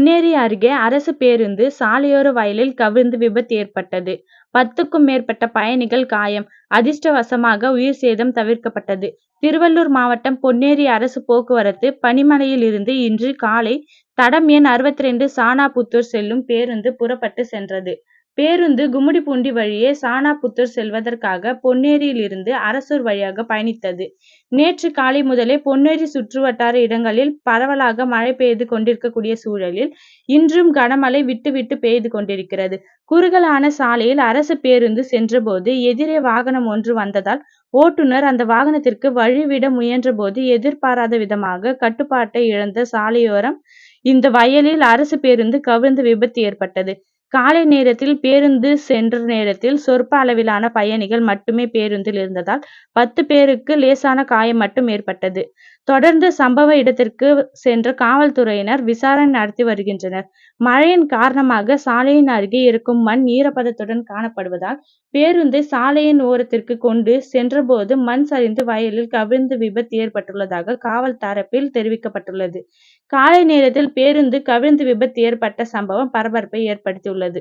பொன்னேரி அருகே அரசு பேருந்து சாலையோர வயலில் கவிழ்ந்து விபத்து ஏற்பட்டது. பத்துக்கும் மேற்பட்ட பயணிகள் காயம். அதிர்ஷ்டவசமாக உயிர் சேதம் தவிர்க்கப்பட்டது. திருவள்ளூர் மாவட்டம் பொன்னேரி அரசு போக்குவரத்து பணிமனையில் இருந்து இன்று காலை தடம் எண் அறுபத்திரண்டு சானாபுத்தூர் செல்லும் பேருந்து புறப்பட்டு சென்றது. பேருந்து கும்மிடிப்பூண்டி வழியே சானாபுத்தூர் செல்வதற்காக பொன்னேரியிலிருந்து அரசூர் வழியாக பயணித்தது. நேற்று காலை முதலே பொன்னேரி சுற்றுவட்டார இடங்களில் பரவலாக மழை பெய்து கொண்டிருக்கக்கூடிய சூழலில் இன்றும் கனமழை விட்டு விட்டு பெய்து கொண்டிருக்கிறது. குறுகலான சாலையில் அரசு பேருந்து சென்றபோது எதிரே வாகனம் ஒன்று வந்ததால் ஓட்டுனர் அந்த வாகனத்திற்கு வழி விட முயன்றபோது எதிர்பாராத விதமாக கட்டுப்பாட்டை இழந்த சாலையோரம் இந்த வயலில் அரசு பேருந்து கவிழ்ந்து விபத்து ஏற்பட்டது. காலை நேரத்தில் பேருந்து சென்ற நேரத்தில் சொற்ப அளவிலான பயணிகள் மட்டுமே பேருந்தில் இருந்ததால் பத்து பேருக்கு லேசான காயம் மட்டும் ஏற்பட்டது. தொடர்ந்து சம்பவ இடத்திற்கு சென்ற காவல்துறையினர் விசாரணை நடத்தி வருகின்றனர். மழையின் காரணமாக சாலையின் அருகே இருக்கும் மண் ஈரப்பதத்துடன் காணப்படுவதால் பேருந்தை சாலையின் ஓரத்திற்கு கொண்டு சென்றபோது மண் சரிந்து வயலில் கவிழ்ந்து விபத்து ஏற்பட்டுள்ளதாக காவல் தரப்பில் தெரிவிக்கப்பட்டுள்ளது. காலை நேரத்தில் பேருந்து கவிழ்ந்து விபத்து ஏற்பட்ட சம்பவம் பரபரப்பை ஏற்படுத்தியுள்ளது. உள்ளது